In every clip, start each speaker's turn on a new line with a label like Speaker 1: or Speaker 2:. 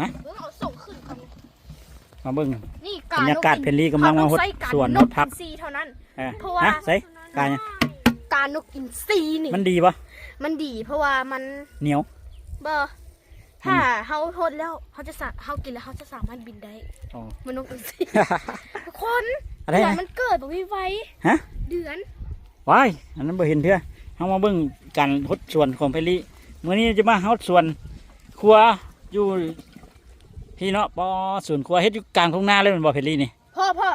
Speaker 1: นะ
Speaker 2: เออเอาส่งขึ้นก่อน
Speaker 1: มาเบิ่ง
Speaker 2: นี่
Speaker 1: บรรยากาศเพลลี่กำลังมาหดสวนหดพัก
Speaker 2: อินทรีเท่านั้น
Speaker 1: เออ
Speaker 2: เพราะว่า
Speaker 1: ฮะใส่กายเนี่ย
Speaker 2: การนกอินทรีนี่
Speaker 1: มันดีปะ
Speaker 2: มันดี เพราะว่ามัน
Speaker 1: เหนียว
Speaker 2: เบอร์ถ้าเฮาทนแล้วเขาจะสาเฮากินแล้วเขาจะสามารถบินได้
Speaker 1: อ๋อ
Speaker 2: มันนกอินทรีทุกคน
Speaker 1: อะไร
Speaker 2: เดือน
Speaker 1: นะ
Speaker 2: มันเกิดแบบวิไว
Speaker 1: ฮะ
Speaker 2: เดือน
Speaker 1: ว้ายอันนั้นบ่เห็นเพื่อเฮามาเบิ่งการหดสวนของเพลลี่มื้อนี้จะมาหดสวนครัวอยู่ พี่เนาะปอสวนครัวเฮ็ดอยู่กลางทุ่งนาเลยแมันบ่เพลลี่นี่
Speaker 2: พ่อพ่อ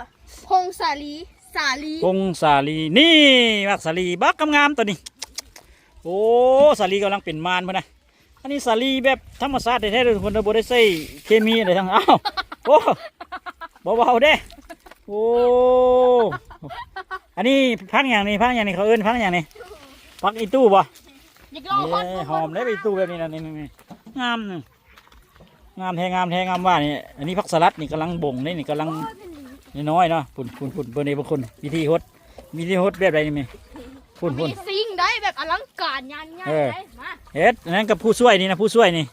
Speaker 2: พงสาลีสาลี
Speaker 1: พงสาลีนี่มักสาลีบักงามๆตัวนี้ โอ้สาลีกำลังเป็นมานพุ่นนะอันนี้สาลีแบบธรรมชาติแท้ๆเลยทุกคนเราบ่ได้ใส่เคมีอะไรทั้งอ้าวโอ้เบาๆเด้โอ้อันนี้พักอย่างนี้พักอย่างนี้เขาเอิ้นพักอย่างนี้พักอีตู้บ่
Speaker 2: อยากลองฮอต
Speaker 1: เอ้ยหอมได้ไปตู้แบบนี้นะนี่นี่นี่งามนี่งามแท้งามแท้งามว่านี่อันนี้พักสลัดนี่กำลังบ่งนี่นี่กำลังน้อยๆเนาะปุ่นปุ่นปุ่นเบอร์นี้บางคนวิธีฮดวิธีฮดแบบไรนี่มีปุ่นปุ่น
Speaker 2: มีซิงได้แบบอลังการงานงาน
Speaker 1: เออ
Speaker 2: ได้มา
Speaker 1: เฮ็ดอันนั้นกับผู้ช่วยนี่นะผู้ช่วยนี่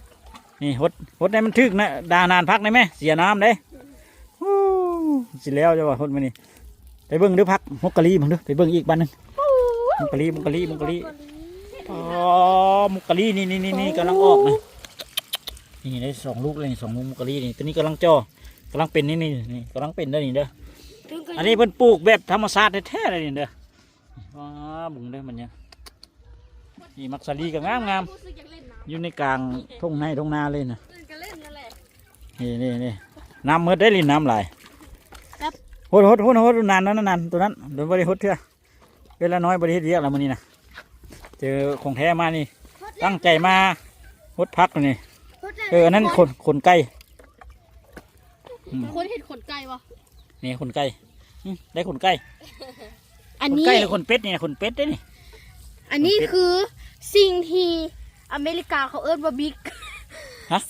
Speaker 1: นี่ฮดฮดได้มันทึกนะดานานพักได้ไหมเสียน้ำได้ฮู้สิแล้วจะว่าฮดมานี่ไปเบิ่งดูพักมกกะลีมึงดูไปเบิ่งอีกบ้านหนึงมกกะลีมกกะลีมกกะลีอ๋อมุกกะลีนี่นี่นี่นี่กำลังออกนะ นี่ได้สองลูกเลยนี่สองลูกมุกกะลีนี่ตัวนี้กำลังจ่อกำลังเป็นนี่นี่นี่กำลังเป็นได้อนี่เด้ออันนี้เพิ่นปลูกแบบธรรมชาติแท้ๆเลยนี่เด้อว้าบุ้งเด้อมันเนี่ยนี่มักสลีก็งามงาม
Speaker 2: รู้สึกอยากเล่นน้
Speaker 1: อยู่ในกลางทุ่งในทุ่งนาเลยนะำ
Speaker 2: เล่นก็เล่นนั่นแหละ
Speaker 1: นี่นี่นี่น้ำมืดได้ลินน้ำไหลาย
Speaker 2: ครับ
Speaker 1: หดหดหดหดนานนั้นนานตัวนั้นโดนบริหดเถอะเวลาน้อยบริหดเยอะแล้วมันนี่นะเจอของแท้มานี่ตั้งใจมาหดพักนี่ เอออันนั้นขนขนไก่อืม
Speaker 2: คนเห็นขนไก่วะ
Speaker 1: นี่ขนไก่อืมได้ขนไก่
Speaker 2: อัน
Speaker 1: ขน
Speaker 2: นี้
Speaker 1: ไก่หรือขนเป็ดนี่ขนเป็ดได้นี่
Speaker 2: อันนี้คือสิ่งที่อเมริกาเขาเอิ้นว่าบิ๊ก
Speaker 1: ฮะ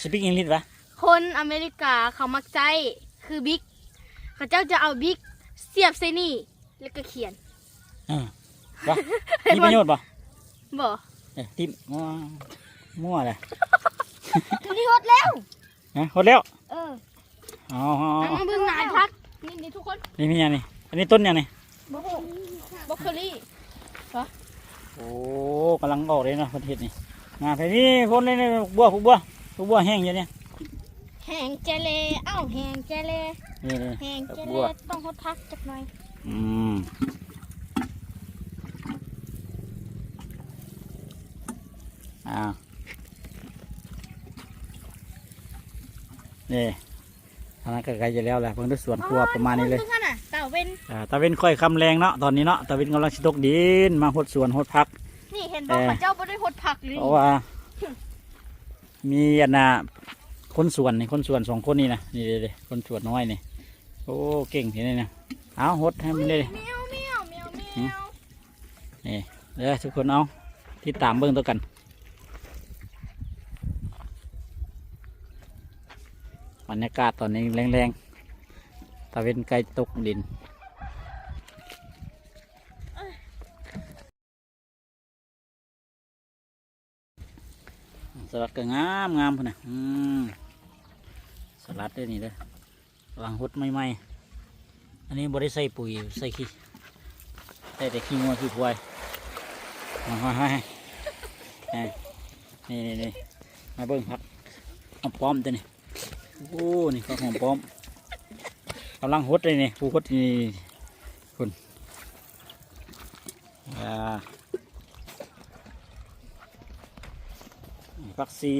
Speaker 1: สปีกอังกฤษปะ
Speaker 2: คนอเมริกาเขามักใจคือบิ๊กเขาเจ้าจะเอาบิ๊กเสียบใส่นี่แล้วก็เขียน
Speaker 1: อ่าปะมีประโยชน์ปะ
Speaker 2: บ่
Speaker 1: เอ้ยทิมมั่ว มั่วเลย
Speaker 2: ตัวนี้ฮดแล้ว
Speaker 1: นะหดแล้ว
Speaker 2: เออ
Speaker 1: อ๋ออ๋อ
Speaker 2: เอา
Speaker 1: อ๋อ
Speaker 2: มาเบิ่งนายพักนี่นี่ทุกคน
Speaker 1: นี่มีอย่างนี่อันนี้ต้นอย่างนี่
Speaker 2: บล็อกบล็อกโคลี่
Speaker 1: โอ้กำลังออกเลยนะประเทศนี่งานไปนี่พ้นเลยนี่บัวพวกบัวพวกบัวแห้งอยู่เนี่ย
Speaker 2: แหงเจเลเอ้าแหงเจเล
Speaker 1: นี่นี่
Speaker 2: แหงเจ
Speaker 1: ดอก
Speaker 2: เล
Speaker 1: บัว
Speaker 2: ต้องฮดพักจักหน่อย
Speaker 1: อืมอ้าว นี่ทางนั้นก็ใกล้จะแล้วแหละเพิ่งได้สวนครัวประมาณนี้เลย
Speaker 2: ทุกท่านน่ะเต่าเป็น
Speaker 1: อ่าตะเวนค่อยคำแรงเนาะตอนนี้เนาะตะเวนกำลังชิตกดินมาหดสวนหดพัก
Speaker 2: นี่เห็นบอก
Speaker 1: เออ
Speaker 2: พระเจ้าไม่ได้ฮดพักเลย
Speaker 1: เพราะว่า มีอันน่ะคนสวนนี่คนสวนสองคนนี่นะนี่เด้ๆคนสวนน้อยนี่โอ้เก่งเห็นไหมนะเอาหดให้มันเลย
Speaker 2: เมียวเมียวเมียวเมียว
Speaker 1: นี่เด้อทุกคนเอาที่ตามเบิ้งตัวกัน บรรยากาศตอนนี้แรงๆตะเวนไกลตกดินสลัดก็งามงามพุ่นนะอืมสลัดได้นี่เด้อวางหดใหม่ๆอันนี้บริใส่ปุ๋ยใส่ขี้ใส่แต่ขี้งัวขี้ควายมาให้ให้ให้นี่นี่นี่มาเบิ้งครับเอาป้อมตัวนี้ โอ้นี่ก็ของป้อมกำลังหดเลยนี่ผู้หดนี่คุณอ่าพักซี